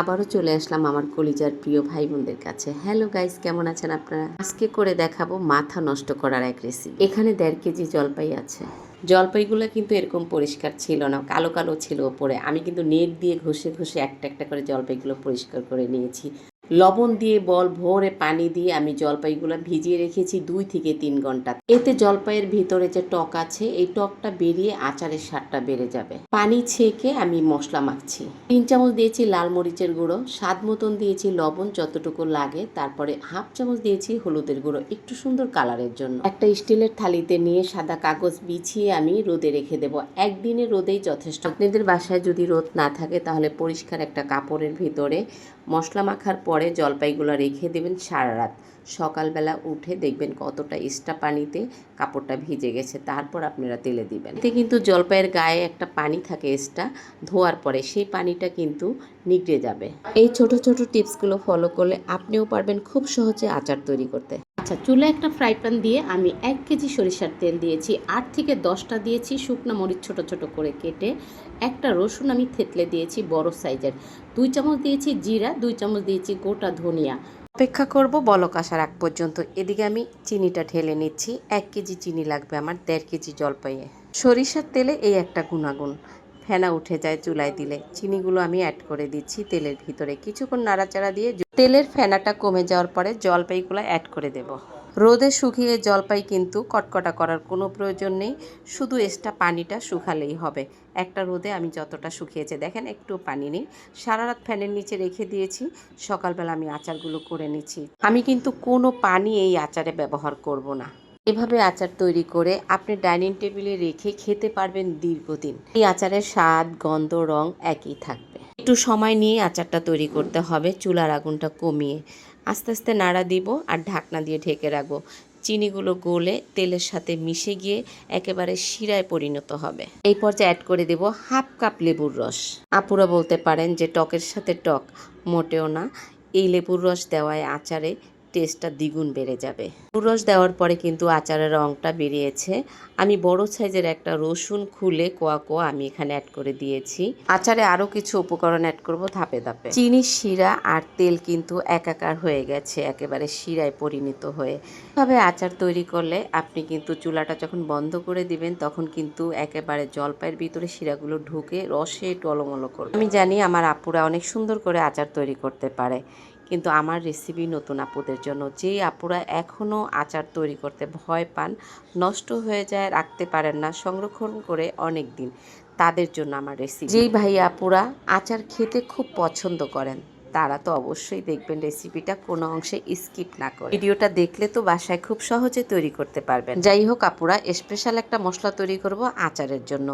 আবারও চলে আসলাম আমার কলিজার প্রিয় ভাই বোনদের কাছে। হ্যালো গাইস, কেমন আছেন আপনারা? আজকে করে দেখাবো মাথা নষ্ট করার এক রেসিপি এখানে দেড় কেজি জলপাই আছে। জলপাইগুলো কিন্তু এরকম পরিষ্কার ছিল না, কালো কালো ছিল ওপরে। আমি কিন্তু নেট দিয়ে ঘষে ঘষে একটা একটা করে জলপাইগুলো পরিষ্কার করে নিয়েছি। লবণ দিয়ে, বল ভোরে পানি দিয়ে আমি জলপাইগুলো ভিজিয়ে রেখেছি দুই থেকে তিন ঘণ্টা। এতে জলপাইয়ের ভিতরে যে টক আছে, এই টকটা বেরিয়ে আচারের স্বাদটা বেড়ে যাবে। পানি ছেঁকে আমি মশলা মাখছি। তিন চামচ দিয়েছি লাল মরিচের গুঁড়ো, স্বাদ মতন দিয়েছি লবণ যতটুকু লাগে, তারপরে হাফ চামচ দিয়েছি হলুদের গুঁড়ো, একটু সুন্দর কালারের জন্য। একটা স্টিলের থালিতে নিয়ে সাদা কাগজ বিছিয়ে আমি রোদে রেখে দেব। একদিনে রোদেই যথেষ্ট। আপনাদের বাসায় যদি রোদ না থাকে, তাহলে পরিষ্কার একটা কাপড়ের ভিতরে মশলা মাখার পরে জলপাইগুলো রেখে দেবেন সারা রাত। সকালবেলা উঠে দেখবেন কতটা এক্সট্রা পানিতে কাপড়টা ভিজে গেছে, তারপর আপনারা তেলে দিবেন। এতে কিন্তু জলপাইয়ের গায়ে একটা পানি থাকে এক্সট্রা, ধোয়ার পরে সেই পানিটা কিন্তু নিগড়ে যাবে। এই ছোট ছোট টিপসগুলো ফলো করলে আপনিও পারবেন খুব সহজে আচার তৈরি করতে। আচ্ছা চুলে একটা ফ্রাই প্যান দিয়ে আমি এক কেজি সরিষার তেল দিয়েছি। আট থেকে দশটা দিয়েছি শুকনো মরিচ ছোট ছোট করে কেটে। একটা রসুন আমি থেতলে দিয়েছি বড় সাইজের। দুই চামচ দিয়েছি জিরা, দুই চামচ দিয়েছি গোটা ধনিয়া। অপেক্ষা করব বলক আসার আগ পর্যন্ত। এদিকে আমি চিনিটা ঢেলে নিচ্ছি। এক কেজি চিনি লাগবে আমার, দেড় কেজি জলপাইয়ে। সরিষার তেলে এই একটা গুণাগুণ। ফেনা উঠে যায় চুলায় দিলে। চিনিগুলো আমি অ্যাড করে দিচ্ছি তেলের ভিতরে। কিছুক্ষণ নাড়াচাড়া দিয়ে তেলের ফেনাটা কমে যাওয়ার পরে জলপাইগুলো অ্যাড করে দেব। রোদে শুকিয়ে জলপাই কিন্তু কটকটা করার কোনো প্রয়োজন নেই। শুধু এক্সট্রা পানিটা শুকালেই হবে। একটা রোদে আমি যতটা শুকিয়েছে, দেখেন একটু পানি নেই। সারা রাত ফ্যানের নিচে রেখে দিয়েছি। সকালবেলা আমি আচারগুলো করে নিচ্ছি। আমি কিন্তু কোনো পানি এই আচারে ব্যবহার করব না। এভাবে আচার তৈরি করে আপনি ডাইনিং টেবিলে রেখে খেতে পারবেন দীর্ঘদিন। এই আচারের স্বাদ, গন্ধ, রং একই থাকবে। একটু সময় নিয়ে আচারটা তৈরি করতে হবে, চুলার আগুনটা কমিয়ে। আস্তে আস্তে নাড়া দিব আর ঢাকনা দিয়ে ঢেকে রাখব। চিনিগুলো গলে তেলের সাথে মিশে গিয়ে একেবারে শিরায় পরিণত হবে। এই পর্যায়ে অ্যাড করে দেব হাফ কাপ লেবুর রস। আপুরা বলতে পারেন যে টকের সাথে টক, মোটেও না। এই লেবুর রস দেওয়ায় আচারে টেস্টটা দ্বিগুণ বেড়ে যাবে। রস দেওয়ার পরে কিন্তু আচারের রঙটা বেরিয়েছে। আমি বড় সাইজের একটা রসুন খুলে কোয়া কোয়া আমি এখানে অ্যাড করে দিয়েছি। আচারে আরও কিছু উপকরণ অ্যাড করব ধাপে ধাপে। চিনি, শিরা আর তেল কিন্তু একাকার হয়ে গেছে, একেবারে শিরায় পরিণত হয়ে। এভাবে আচার তৈরি করলে আপনি কিন্তু চুলাটা যখন বন্ধ করে দিবেন, তখন কিন্তু একেবারে জলপাইয়ের ভিতরে শিরাগুলো ঢুকে রসে টলমলো করবে। আমি জানি আমার আপুরা অনেক সুন্দর করে আচার তৈরি করতে পারে। কিন্তু আমার রেসিপি নতুন আপুদের জন্য। যে আপুরা এখনও আচার তৈরি করতে ভয় পান, নষ্ট হয়ে যায়, রাখতে পারেন না, সংরক্ষণ করে অনেক দিন তাদের জন্য আমার রেসিপি যেই ভাই আপুরা আচার খেতে খুব পছন্দ করেন তারা তো অবশ্যই দেখবেন রেসিপিটা কোনো অংশে স্কিপ না করে। ভিডিওটা দেখলে তো বাসায় খুব সহজে তৈরি করতে পারবেন। যাই হোক আপুরা স্পেশাল একটা মশলা তৈরি করব আচারের জন্য।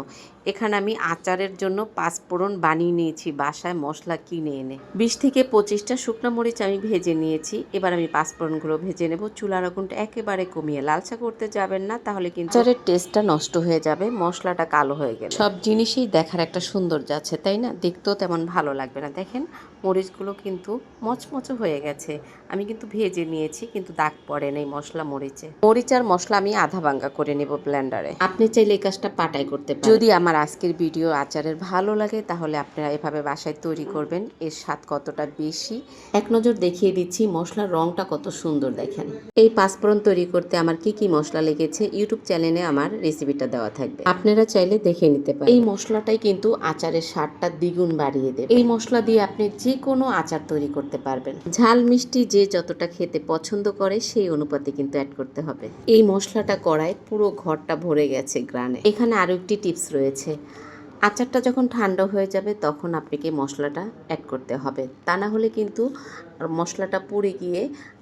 এখানে আমি আচারের জন্য পাঁচফোড়ন বানিয়ে নিয়েছি, বাসায় মশলা কিনে এনে। বিশ থেকে পঁচিশটা শুকনো মরিচ আমি ভেজে নিয়েছি। এবার আমি পাঁচফোড়নগুলো ভেজে নেব। চুলার আগুনটা একেবারে কমিয়ে লালচা করতে যাবেন না, তাহলে কিন্তু আচারের টেস্টটা নষ্ট হয়ে যাবে, মশলাটা কালো হয়ে গেলে। সব জিনিসই দেখার একটা সৌন্দর্য আছে, তাই না? দেখতেও তেমন ভালো লাগবে না। দেখেন, মরিচগুলো কিন্তু মচমচে হয়ে গেছে। আমি কিন্তু ভেজে নিয়েছি, কিন্তু দাগ পড়ে নেই মশলা মরিচে। মরিচ আর মশলা আমি আধা ভাঙ্গা করে নেব ব্লেন্ডারে। আপনি চাইলে এই কাজটা পাটাই করতে পারেন। যদি আমার আজকের ভিডিও আচারের ভালো লাগে, তাহলে আপনারা এভাবে বাসায় তৈরি করবেন। এর স্বাদ কতটা বেশি? এক নজর দেখিয়ে দিচ্ছি মশলার রংটা কত সুন্দর দেখেন। এই পাঁচফোড়ন তৈরি করতে আমার কি কি মশলা লেগেছে, ইউটিউব চ্যানেলে আমার রেসিপিটা দেওয়া থাকবে। আপনারা চাইলে দেখে নিতে পারেন। এই মশলাটাই কিন্তু আচারের স্বাদটা দ্বিগুণ বাড়িয়ে দেবে। এই মশলা দিয়ে আপনি যে কোনো আচার তৈরি করতে পারবেন। ঝাল মিষ্টি যে যতটা খেতে পছন্দ করে সেই অনুপাতে কিন্তু অ্যাড করতে হবে। এই মশলাটা করায় পুরো ঘরটা ভরে গেছে গ্রানে এখানে আরও একটি টিপস রয়েছে। আচারটা যখন ঠান্ডা হয়ে যাবে তখন আপনাকে মশলাটা অ্যাড করতে হবে। তা না হলে কিন্তু মশলাটা পুড়ে গিয়ে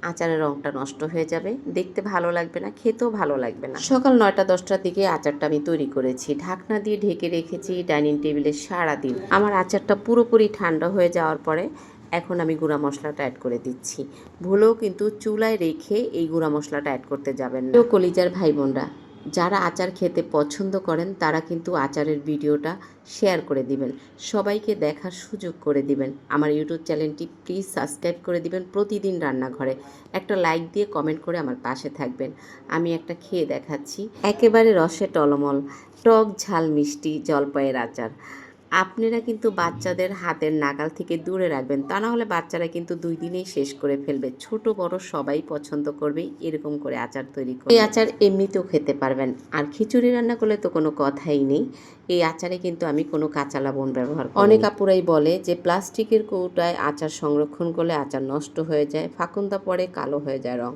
আচারের রঙটা নষ্ট হয়ে যাবে। দেখতে ভালো লাগবে না, খেতেও ভালো লাগবে না। সকাল নয়টা দশটার দিকে আচারটা আমি তৈরি করেছি। ঢাকনা দিয়ে ঢেকে রেখেছি ডাইনিং টেবিলে সারাদিন। আমার আচারটা পুরোপুরি ঠান্ডা হয়ে যাওয়ার পরে এখন আমি গুঁড়া মশলাটা অ্যাড করে দিচ্ছি। ভুলেও কিন্তু চুলায় রেখে এই গুঁড়া মশলাটা অ্যাড করতে যাবেন না। কলিজার ভাই বোনরা যারা আচার খেতে পছন্দ করেন, তারা কিন্তু আচারের ভিডিওটা শেয়ার করে দিবেন। সবাইকে দেখার সুযোগ করে দিবেন। আমার ইউটিউব চ্যানেলটি প্লিজ সাবস্ক্রাইব করে দিবেন প্রতিদিন রান্নাঘরে। একটা লাইক দিয়ে কমেন্ট করে আমার পাশে থাকবেন। আমি একটা খেয়ে দেখাচ্ছি। একেবারে রসে টলমল, টক ঝাল মিষ্টি জলপাইয়ের আচার। আপনারা কিন্তু বাচ্চাদের হাতের নাগাল থেকে দূরে রাখবেন। তা না হলে বাচ্চারা কিন্তু দুই দিনেই শেষ করে ফেলবে। ছোট, বড় সবাই পছন্দ করবে, এরকম করে আচার তৈরি করে এই আচার এমনিতেও খেতে পারবেন। আর খিচুড়ি রান্না করলে তো কোনো কথাই নেই। এই আচারে কিন্তু আমি কোনো কাঁচা লবণ ব্যবহার করি অনেক আপুরাই বলে যে, প্লাস্টিকের কৌটায় আচার সংরক্ষণ করলে আচার নষ্ট হয়ে যায়, ফাকুন্দা পরে কালো হয়ে যায় রং।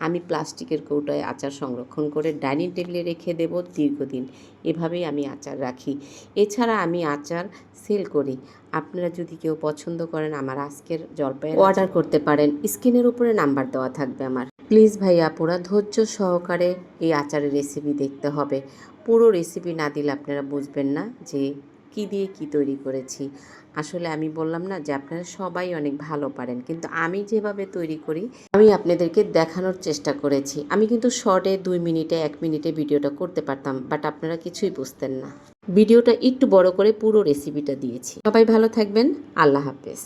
আমি প্লাস্টিকের কৌটায় আচার সংরক্ষণ করে ডাইনিং টেবিলে রেখে দেব দীর্ঘদিন। এভাবেই আমি আচার রাখি। এছাড়া আমি আচার সেল করি। আপনারা যদি কেউ পছন্দ করেন আমার আজকের জলপাই অর্ডার করতে পারেন। স্ক্রিনের উপরে নাম্বার দেওয়া থাকবে আমার। প্লিজ ভাই আপুরা ধৈর্য সহকারে এই আচারের রেসিপি দেখতে হবে। পুরো রেসিপি না দিলে আপনারা বুঝবেন না যে কি দিয়ে কি তৈরি করেছি? আসলে আমি বললাম না যে আপনারা সবাই অনেক ভালো পারেন। কিন্তু আমি যেভাবে তৈরি করি, আমি আপনাদেরকে দেখানোর চেষ্টা করেছি। আমি কিন্তু শর্টে দুই মিনিটে, এক মিনিটে ভিডিওটা করতে পারতাম, বাট আপনারা কিছুই বুঝতেন না। ভিডিওটা একটু বড় করে পুরো রেসিপিটা দিয়েছি। সবাই ভালো থাকবেন। আল্লাহ হাফেজ।